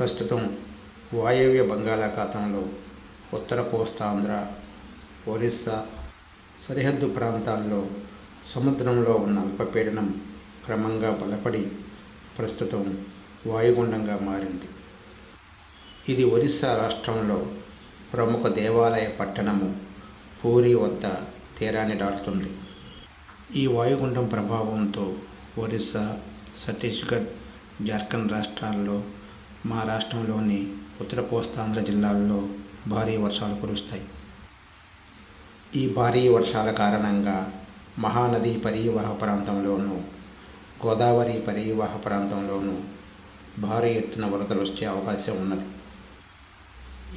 ప్రస్తుతం వాయవ్య బంగాళాఖాతంలో ఉత్తర కోస్తాంధ్ర ఒరిస్సా సరిహద్దు ప్రాంతాల్లో సముద్రంలో ఉన్న అల్పపీడనం క్రమంగా బలపడి ప్రస్తుతం వాయుగుండంగా మారింది. ఇది ఒరిస్సా రాష్ట్రంలో ప్రముఖ దేవాలయ పట్టణము పూరి వద్ద తీరాన్ని దాటుతుంది. ఈ వాయుగుండం ప్రభావంతో ఒరిస్సా ఛత్తీస్గఢ్ జార్ఖండ్ రాష్ట్రాల్లో మా రాష్ట్రంలోని ఉత్తర కోస్తాంధ్ర జిల్లాల్లో భారీ వర్షాలు కురుస్తాయి. ఈ భారీ వర్షాల కారణంగా మహానది పరీవాహ ప్రాంతంలోనూ గోదావరి పరీవాహ ప్రాంతంలోనూ భారీ ఎత్తున వరదలు వచ్చే అవకాశం ఉన్నది.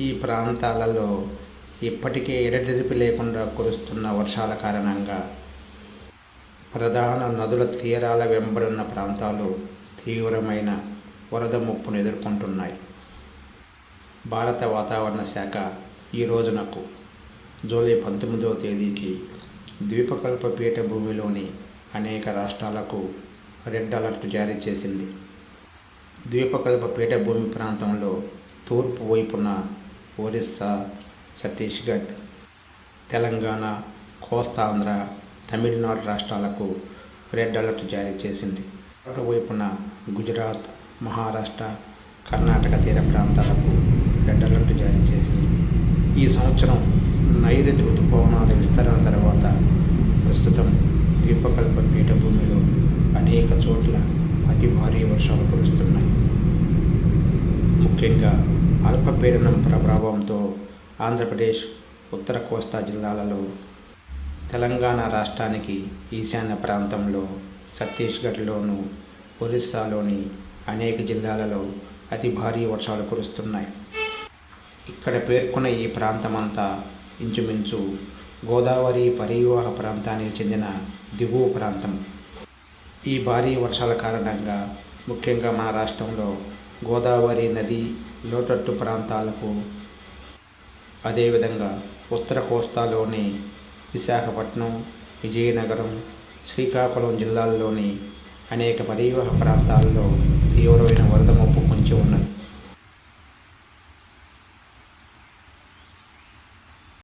ఈ ప్రాంతాలలో ఇప్పటికే ఎడతెరిపి లేకుండా కురుస్తున్న వర్షాల కారణంగా ప్రధాన నదుల తీరాల వెంబడున్న ప్రాంతాలు తీవ్రమైన వరద ముప్పును ఎదుర్కొంటున్నాయి. భారత వాతావరణ శాఖ ఈ రోజునకు జూలై పంతొమ్మిదవ తేదీకి ద్వీపకల్ప పీఠభూమిలోని అనేక రాష్ట్రాలకు రెడ్ అలర్ట్ జారీ చేసింది. ద్వీపకల్ప పీఠభూమి ప్రాంతంలో తూర్పు వైపున ఒరిస్సా ఛత్తీస్గఢ్ తెలంగాణ కోస్తాంధ్ర తమిళనాడు రాష్ట్రాలకు రెడ్ అలర్ట్ జారీ చేసింది. మరోవైపున గుజరాత్ మహారాష్ట్ర కర్ణాటక తీర ప్రాంతాలకు రెడ్ అలర్ట్ జారీ చేసింది. ఈ సంవత్సరం నైరుతి ఋతుపవనాల విస్తరణ తర్వాత ప్రస్తుతం ద్వీపకల్ప పీఠభూమిలో అనేక చోట్ల అతి భారీ వర్షాలు కురుస్తున్నాయి. ముఖ్యంగా అల్పపీడనం ప్రభావంతో ఆంధ్రప్రదేశ్ ఉత్తర కోస్తా జిల్లాలలో తెలంగాణ రాష్ట్రానికి ఈశాన్య ప్రాంతంలో ఛత్తీస్గఢ్లోను ఒరిస్సాలోని అనేక జిల్లాలలో అతి భారీ వర్షాలు కురుస్తున్నాయి. ఇక్కడ పేర్కొన్న ఈ ప్రాంతమంతా ఇంచుమించు గోదావరి పరివాహ ప్రాంతానికి చెందిన దిగువ ప్రాంతం. ఈ భారీ వర్షాల కారణంగా ముఖ్యంగా మా రాష్ట్రంలో గోదావరి నది లోతట్టు ప్రాంతాలకు అదేవిధంగా ఉత్తర కోస్తాలోని విశాఖపట్నం విజయనగరం శ్రీకాకుళం జిల్లాల్లోని అనేక పరివాహ ప్రాంతాల్లో తీవ్రమైన వరద ముప్పు పొంచి ఉన్నది.